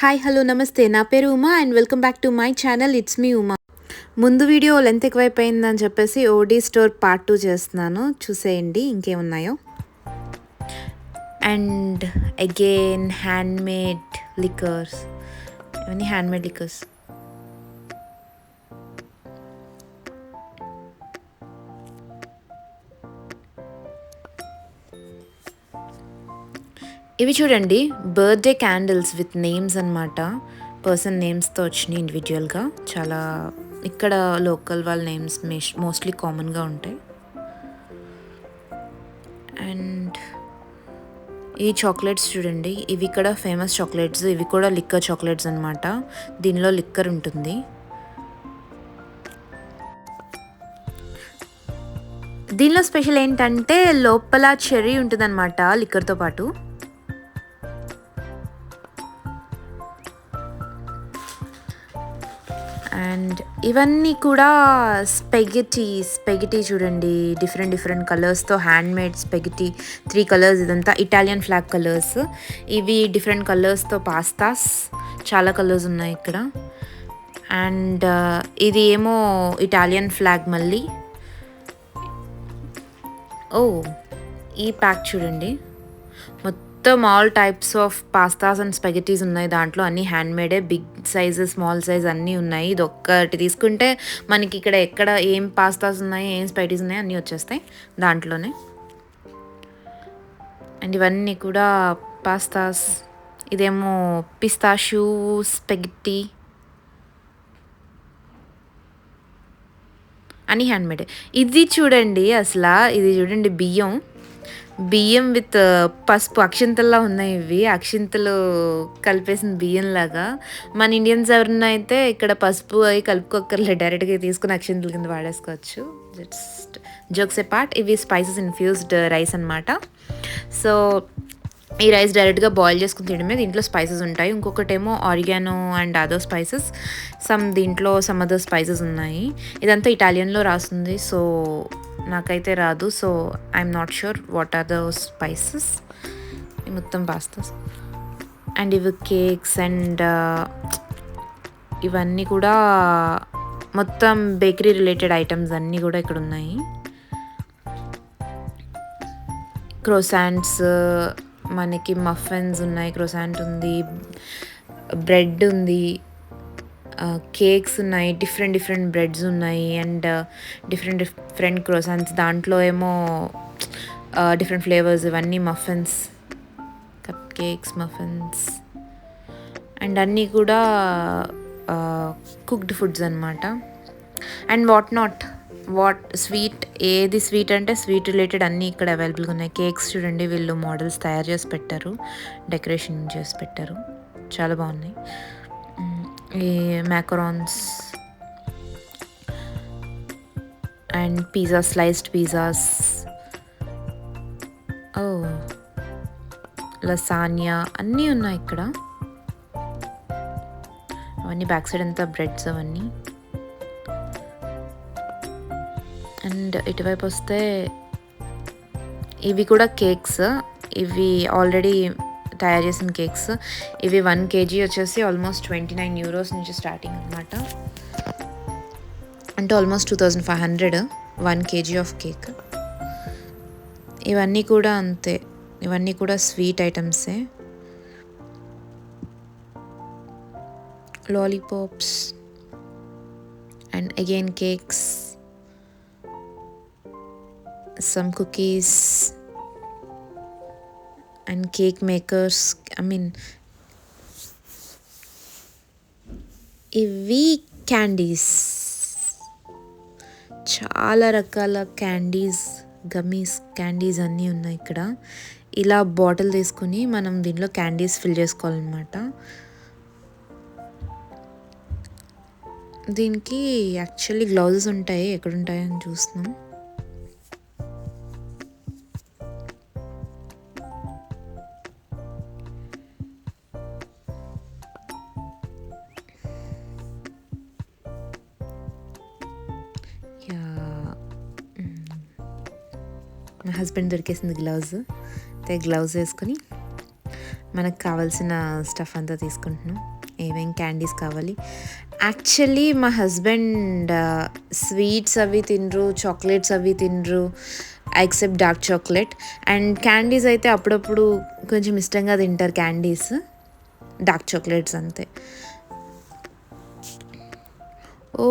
Hi hello నమస్తే. నా పేరు Uma and welcome back to my channel. It's me Uma. ముందు వీడియో లెంత్ ఎక్కువైపోయిందని చెప్పేసి ఓడీ స్టోర్ పార్ట్ టూ చేస్తున్నాను. చూసేయండి ఇంకేమున్నాయో. అండ్ అగైన్ హ్యాండ్మేడ్ లికర్స్ ఇవన్నీ హ్యాండ్మేడ్ లికర్స్ ఇవి చూడండి బర్త్డే క్యాండిల్స్ విత్ నేమ్స్ అనమాట పర్సన్ నేమ్స్తో వచ్చినాయి ఇండివిజువల్గా చాలా ఇక్కడ లోకల్ వాళ్ళ నేమ్స్ మోస్ట్లీ కామన్గా ఉంటాయి. అండ్ ఈ చాక్లెట్స్ చూడండి ఇవి ఇక్కడ ఫేమస్ చాక్లెట్స్ ఇవి కూడా లిక్కర్ చాక్లెట్స్ అనమాట దీనిలో లిక్కర్ ఉంటుంది. దీనిలో స్పెషల్ ఏంటంటే లోపల చెర్రీ ఉంటుందన్నమాట లిక్కర్తో పాటు. అండ్ ఇవన్నీ కూడా స్పెగటీ స్పెగటీ చూడండి. డిఫరెంట్ డిఫరెంట్ కలర్స్తో hand made spaghetti. Three colours ఇదంతా ఇటాలియన్ ఫ్లాగ్ కలర్స్. ఇవి డిఫరెంట్ కలర్స్తో పాస్తాస్. చాలా కలర్స్ ఉన్నాయి ఇక్కడ. అండ్ ఇది ఏమో ఇటాలియన్ ఫ్లాగ్ మళ్ళీ. ఓ ఈ ప్యాక్ చూడండి. మొత్తం all types of pastas and spaghettis ఉన్నాయి దాంట్లో. అన్ని హ్యాండ్ మేడే బిగ్ సైజ్ స్మాల్ సైజ్ అన్నీ ఉన్నాయి. ఇది ఒక్కటి తీసుకుంటే మనకి ఇక్కడ ఎక్కడ ఏం పాస్తాస్ ఉన్నాయి ఏం స్పైటీస్ ఉన్నాయి అన్నీ వచ్చేస్తాయి దాంట్లోనే. అండ్ ఇవన్నీ కూడా పాస్తాస్ ఇదేమో పిస్తాషూ స్పెగటీ అని హ్యాండ్మేడ్ ఇది చూడండి అసలు ఇది చూడండి బియ్యం. బియ్యం విత్ పసుపు అక్షింతల్లా ఉన్నాయి ఇవి. అక్షింతలు కలిపేసిన బియ్యం లాగా. మన ఇండియన్స్ ఎవరన్నా అయితే ఇక్కడ పసుపు అవి కలుపుకోక్కర్లే. డైరెక్ట్గా తీసుకుని అక్షింతల కింద వాడేసుకోవచ్చు. Just jokes apart. ఇవి స్పైసెస్ ఇన్ఫ్యూజ్డ్ రైస్ అనమాట సో ఈ రైస్ డైరెక్ట్గా బాయిల్ చేసుకుని తినడమే. దీంట్లో స్పైసెస్ ఉంటాయి. ఇంకొకటేమో oregano and other spices. Some దీంట్లో సమ్ అదర్ స్పైసెస్ ఉన్నాయి. ఇదంతా ఇటాలియన్లో రాస్తుంది. సో నాకైతే రాదు so I'm not sure what are the spices మొత్తం పాస్తాస్ అండ్ ఇవి కేక్స్ అండ్ uh, ఇవన్నీ కూడా మొత్తం బేకరీ రిలేటెడ్ ఐటమ్స్ అన్నీ కూడా ఇక్కడ ఉన్నాయి. క్రోసాంట్స్ uh, మనకి మఫిన్స్ ఉన్నాయి క్రోసాంట్ ఉంది బ్రెడ్ ఉంది కేక్స్ ఉన్నాయి డిఫరెంట్ డిఫరెంట్ బ్రెడ్స్ ఉన్నాయి అండ్ డిఫరెంట్ డిఫరెంట్ క్రోసాన్స్. దాంట్లో ఏమో డిఫరెంట్ ఫ్లేవర్స్ ఇవన్నీ muffins cup cakes muffins and అన్నీ కూడా కుక్డ్ ఫుడ్స్ అనమాట and what not what sweet ఏది స్వీట్ అంటే స్వీట్ రిలేటెడ్ అన్నీ ఇక్కడ అవైలబుల్గా ఉన్నాయి. కేక్స్ చూడండి వీళ్ళు మోడల్స్ తయారు చేసి పెట్టారు డెకరేషన్ చేసి పెట్టారు. చాలా బాగున్నాయి. ఈ macarons and pizza sliced pizzas oh lasagna అన్నీ ఉన్నాయి ఇక్కడ. అవన్నీ బ్యాక్ సైడ్ అంతా బ్రెడ్స్ అవన్నీ. అండ్ ఇటువైపు వస్తే ఇవి కూడా కేక్స్ ఇవి ఆల్రెడీ తయారు చేసిన కేక్స్. ఇవి వన్ కేజీ వచ్చేసి ఆల్మోస్ట్ ట్వంటీ నైన్ యూరోస్ నుంచి స్టార్టింగ్ అనమాట అంటే almost two thousand five hundred one KG of cake. ఇవన్నీ కూడా అంతే. ఇవన్నీ కూడా sweet ఐటమ్సే. Lollipops and again cakes. Some cookies. And cake makers I mean ఇవి క్యాండీస్ చాలా రకాల క్యాండీస్ గమ్మీస్ క్యాండీస్ అన్నీ ఉన్నాయి ఇక్కడ. ఇలా బాటిల్ తీసుకుని మనం దీంట్లో క్యాండీస్ ఫిల్ చేసుకోవాలన్నమాట. దీనికి యాక్చువల్లీ గ్లౌజెస్ ఉంటాయి ఎక్కడుంటాయని చూస్తున్నాం. దొరికేసింది గ్లౌజ్. అయితే గ్లౌజ్ వేసుకొని మనకు కావాల్సిన స్టఫ్ అంతా తీసుకుంటున్నాం. ఏమేం క్యాండీస్ కావాలి? యాక్చువల్లీ మా హస్బెండ్ స్వీట్స్ అవి తినరు చాక్లెట్స్ అవి తినరు except dark chocolate. And candies అయితే అప్పుడప్పుడు కొంచెం ఇష్టంగా తింటారు క్యాండీస్. డార్క్ చాక్లెట్స్ అంతే. ఓ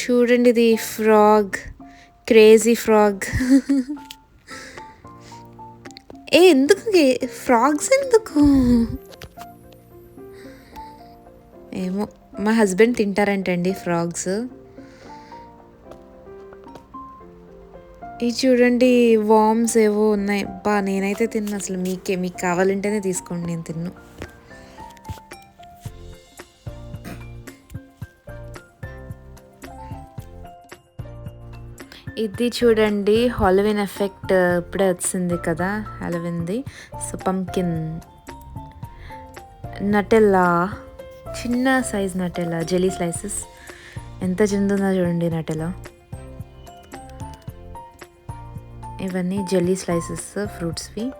చూడండి ఇది ఫ్రాగ్. Crazy frog. ఏ ఎందుకు ఫ్రాగ్స్ ఎందుకు? ఏమో మా హస్బెండ్ తింటారంటండి ఫ్రాగ్స్. ఇది చూడండి వామ్స్ ఏవో ఉన్నాయి. బా నేనైతే తిన్నా అసలు మీకే మీకు కావాలంటేనే తీసుకోండి నేను తిన్ను. ఇది చూడండి హాలోవిన్ ఎఫెక్ట్ ఇప్పుడే వచ్చింది కదా హాలోవిన్ది. సో పంకిన్ నటెల్లా చిన్న సైజ్ నటెల్లా జెలీ స్లైసెస్. ఎంత చిన్నదో చూడండి నటెలా ఇవన్నీ జెల్లీ స్లైసెస్ ఫ్రూట్స్వి.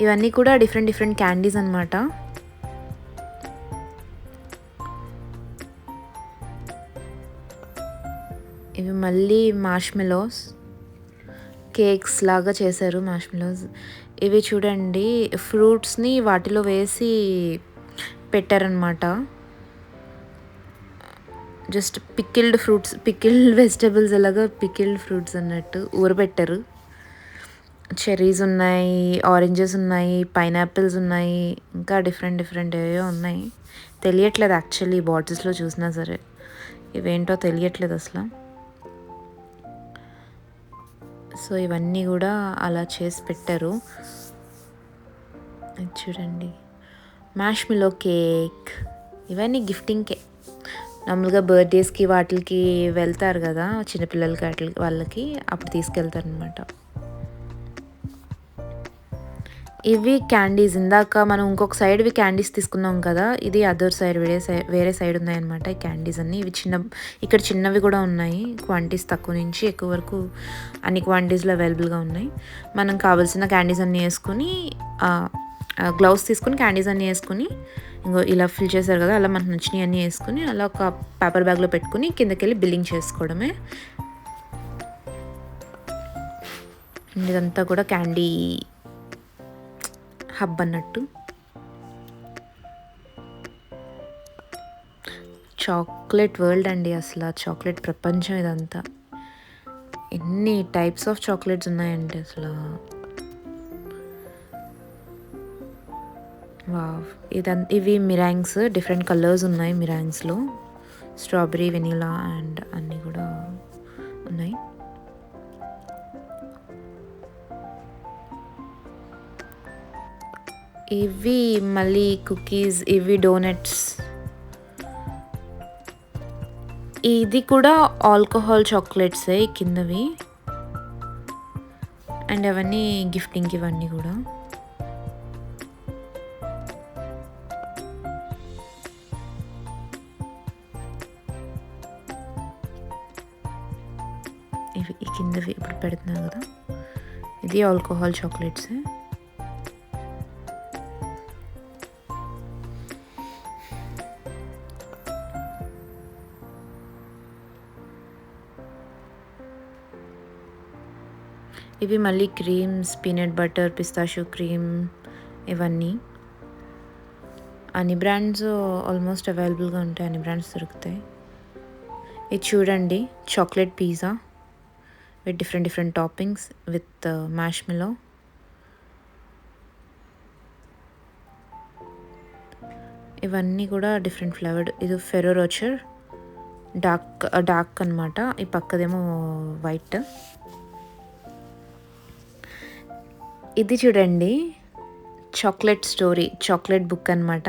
ఇవన్నీ కూడా డిఫరెంట్ డిఫరెంట్ క్యాండీస్ అనమాట మళ్ళీ మార్ష్మెలోస్ కేక్స్ లాగా చేశారు మార్ష్మెలోస్ ఇవి చూడండి ఫ్రూట్స్ని వాటిలో వేసి పెట్టారనమాట just pickled fruits pickled vegetables ఎలాగా పికిల్డ్ ఫ్రూట్స్ అన్నట్టు ఊరబెట్టారు. చెర్రీస్ ఉన్నాయి ఆరెంజెస్ ఉన్నాయి పైనాపిల్స్ ఉన్నాయి ఇంకా డిఫరెంట్ డిఫరెంట్ ఏవో ఉన్నాయి. తెలియట్లేదు యాక్చువల్లీ బాటిల్స్లో చూసినా సరే. ఇవేంటో తెలియట్లేదు అసలు. సో ఇవన్నీ కూడా అలా చేసి పెట్టారు. చూడండి. మ్యాష్మిలో కేక్ ఇవన్నీ గిఫ్టింగ్కే మామూలుగా బర్త్డేస్కి వాటికి వెళ్తారు కదా చిన్నపిల్లలకి వాటి వాళ్ళకి అప్పుడు తీసుకెళ్తారనమాట ఇవి క్యాండీస్ ఇందాక మనం ఇంకొక సైడ్వి క్యాండీస్ తీసుకున్నాం కదా ఇది అదర్ సైడ్ వేరే సైడ్ వేరే సైడ్ ఉన్నాయన్నమాట ఈ క్యాండీస్ అన్ని. ఇవి చిన్న ఇక్కడ చిన్నవి కూడా ఉన్నాయి క్వాంటిటీస్ తక్కువ నుంచి ఎక్కువ వరకు అన్ని క్వాంటిటీస్లో అవైలబుల్గా ఉన్నాయి. మనం కావాల్సిన క్యాండీస్ అన్నీ వేసుకొని గ్లౌస్ తీసుకుని క్యాండీస్ అన్నీ వేసుకొని ఇంకో ఇలా ఫిల్ చేశారు కదా అలా మనకు నచ్చినవి అన్నీ వేసుకుని అలా ఒక పేపర్ బ్యాగ్లో పెట్టుకుని కిందకి వెళ్ళి బిల్లింగ్ చేసుకోవడమే ఇదంతా కూడా క్యాండీ హబ్ అన్నట్టు. చాక్లెట్ వరల్డ్ అండి అసలు చాక్లెట్ ప్రపంచం ఇదంతా. ఎన్ని టైప్స్ ఆఫ్ చాక్లెట్స్ ఉన్నాయండి అసలు. వావ్. ఇదం ఇవి మిరాంగ్స్ డిఫరెంట్ కలర్స్ ఉన్నాయి మిరాంగ్స్లో. స్ట్రాబెరీ వెనీలా అండ్ అన్ని. ఇవి మళ్ళీ కుకీస్ ఇవి డోనట్స్. ఇది కూడా ఆల్కహాల్ చాక్లెట్సే కిందవి. అండ్ అవన్నీ గిఫ్టింగ్ ఇవన్నీ కూడా. ఇవి కిందవి ఇప్పుడు పెడుతున్నాను కదా. ఇది ఆల్కహాల్ చాక్లెట్సే. ఇవి మళ్ళీ creams peanut butter pistachio cream ఇవన్నీ. అన్ని బ్రాండ్స్ ఆల్మోస్ట్ అవైలబుల్గా ఉంటాయి అన్ని బ్రాండ్స్ దొరుకుతాయి. ఇది చూడండి chocolate pizza with different different toppings with uh, mash Milo ఇవన్నీ కూడా డిఫరెంట్ ఫ్లేవర్డ్. ఇది ఫెరో రోచర్ డార్క్ డార్క్ అనమాట ఈ పక్కదేమో వైట్. ఇది చూడండి. చాక్లెట్ స్టోరీ చాక్లెట్ బుక్ అనమాట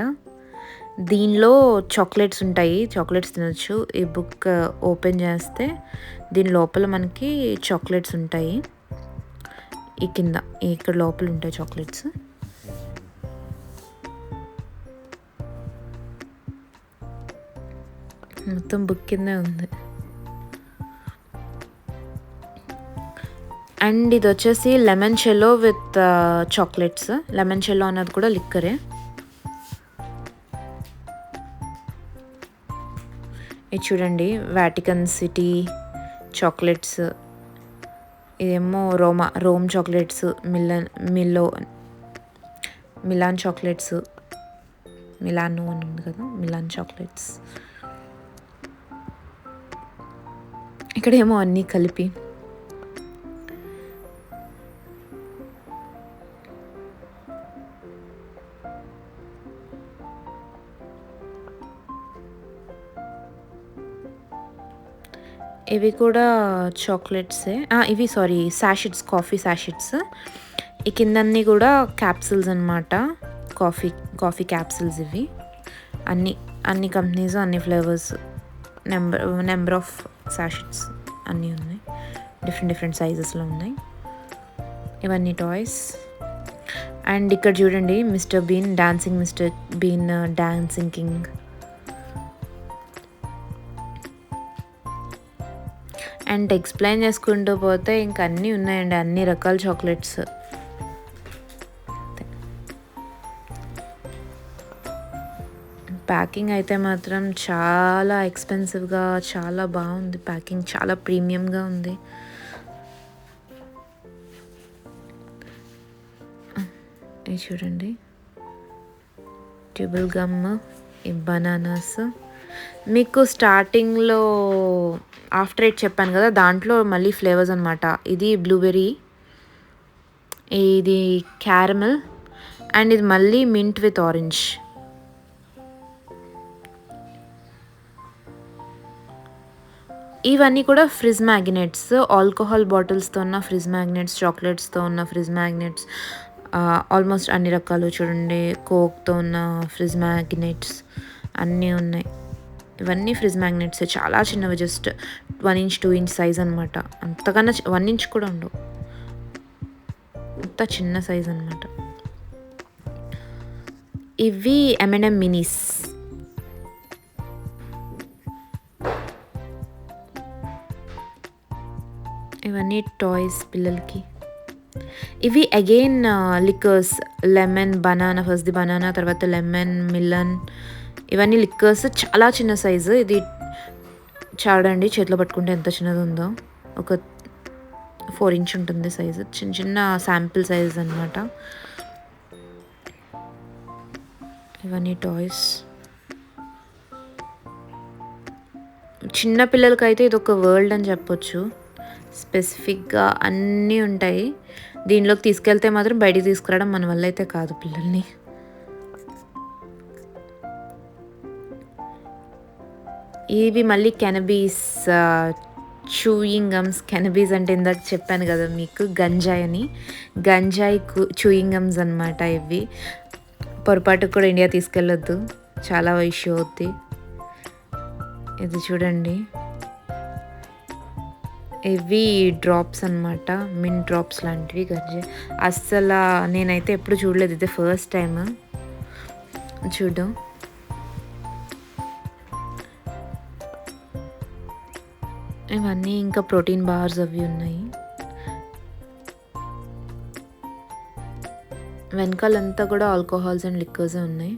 దీనిలో చాక్లెట్స్ ఉంటాయి చాక్లెట్స్ తినొచ్చు. ఈ బుక్ ఓపెన్ చేస్తే దీని లోపల మనకి చాక్లెట్స్ ఉంటాయి. ఈ కింద ఇక్కడ లోపల ఉంటాయి చాక్లెట్స్. మొత్తం బుక్ కిందే ఉంది. అండ్ ఇది వచ్చేసి lemon Chhello with chocolates limoncello అన్నది కూడా లిక్కరే. ఇది చూడండి వాటికన్ సిటీ చాక్లెట్స్ ఇదేమో రోమా రోమ్ చాక్లెట్స్ మిలన్ మిల్లో మిలాన్ చాక్లెట్స్ మిలానో అని ఉంది కదా మిలాన్ చాక్లెట్స్ ఇక్కడేమో అన్నీ కలిపి. ఇవి కూడా చాక్లెట్సే. ఇవి సారీ శాషిట్స్ కాఫీ శాషిట్స్ ఈ కిందన్నీ కూడా క్యాప్సిల్స్ అనమాట కాఫీ కాఫీ క్యాప్సిల్స్ ఇవి. అన్ని అన్ని కంపెనీస్ అన్ని flavours number number of sachets అన్నీ ఉన్నాయి. డిఫరెంట్ డిఫరెంట్ సైజెస్లో ఉన్నాయి. ఇవన్నీ టాయ్స్. అండ్ ఇక్కడ చూడండి Mister Bean dancing Mister Bean dancing king. And explain చేసుకుంటూ పోతే ఇంక అన్నీ ఉన్నాయండి అన్ని రకాల చాక్లెట్స్. ప్యాకింగ్ అయితే మాత్రం చాలా ఎక్స్పెన్సివ్గా చాలా బాగుంది. ప్యాకింగ్ చాలా ప్రీమియంగా ఉంది. చూడండి. ట్యూబుల్ గమ్ ఈ బనానాస్. మీకు స్టార్టింగ్లో ఆఫ్టర్ ఎయిట్ చెప్పాను కదా దాంట్లో మళ్ళీ ఫ్లేవర్స్ అనమాట ఇది బ్లూబెర్రీ ఇది క్యారమెల్ అండ్ ఇది మళ్ళీ మింట్ విత్ ఆరెంజ్ ఇవన్నీ కూడా ఫ్రిజ్ మ్యాగ్నెట్స్ ఆల్కహాల్ బాటిల్స్తో ఉన్న ఫ్రిజ్ మ్యాగ్నెట్స్ చాక్లెట్స్తో ఉన్న ఫ్రిజ్ మ్యాగ్నెట్స్ ఆల్మోస్ట్ అన్ని రకాలు చూడండి కోక్తో ఉన్న ఫ్రిజ్ మ్యాగ్నెట్స్ అన్నీ ఉన్నాయి. ఇవన్నీ ఫ్రిజ్ మ్యాగ్నెట్స్ చాలా చిన్నవి just one inch two inch size అనమాట అంతకన్నా వన్ ఇంచ్ కూడా ఉండవు. అంత చిన్న సైజ్ అనమాట ఇవి M&M ఎంఎన్ఎం మినీస్ ఇవన్నీ టాయ్స్ పిల్లలకి. ఇవి again liquors lemon banana first the banana తర్వాత లెమన్ మిల్లన్ ఇవన్నీ లిక్కర్స్ చాలా చిన్న సైజు ఇది చాడండి చేతిలో పట్టుకుంటే ఎంత చిన్నది ఉందో. ఒక ఫోర్ ఇంచ్ ఉంటుంది సైజు చిన్న చిన్న శాంపిల్ సైజ్ అనమాట ఇవన్నీ టాయ్స్ చిన్న పిల్లలకైతే ఇది ఒక వరల్డ్ అని చెప్పొచ్చు. స్పెసిఫిక్గా అన్నీ ఉంటాయి. దీనిలోకి తీసుకెళ్తే మాత్రం బయటికి తీసుకురావడం మన వల్ల అయితే కాదు పిల్లల్ని. ఇవి మళ్ళీ కెనబీస్ చూయింగ్ గమ్స్ కెనబీస్ అంటే ఇందాక చెప్పాను కదా మీకు గంజాయి అని గంజాయి చూయింగ్ గమ్స్ అనమాట ఇవి. పొరపాటుకు కూడా ఇండియా తీసుకెళ్ళొద్దు. చాలా ఇష్యూ అవుద్ది. ఇది చూడండి. ఇవి డ్రాప్స్ అనమాట మిన్ డ్రాప్స్ లాంటివి గంజాయి అస్సలు నేనైతే ఎప్పుడు చూడలేదు. ఇది ఫస్ట్ టైం చూడడం ఇవన్నీ ఇంకా ప్రోటీన్ బార్స్ అవి ఉన్నాయి. వెనకాలంతా కూడా ఆల్కహాల్స్ అండ్ లిక్కర్సే ఉన్నాయి.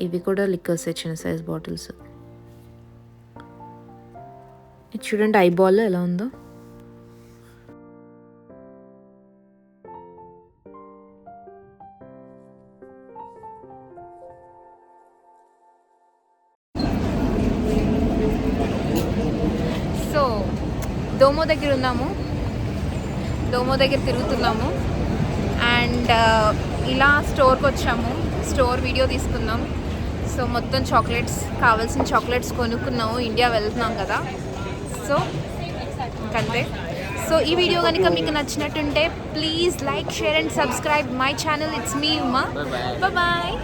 ఇవి కూడా లిక్కర్స్ చిన్న సైజ్ బాటిల్స్ ఇది చూడండి ఐబాల్ ఎలా ఉందో. ఉన్నాము. దోమో దగ్గర తిరుగుతున్నాము. అండ్ ఇలా స్టోర్కి వచ్చాము. స్టోర్ వీడియో తీసుకున్నాం సో మొత్తం చాక్లెట్స్ కావాల్సిన చాక్లెట్స్ కొనుక్కున్నాము. ఇండియా వెళ్తున్నాం కదా. సో ఇంకంతే. సో ఈ వీడియో కనుక మీకు నచ్చినట్టుంటే please like share and subscribe my channel. It's me Uma. Bye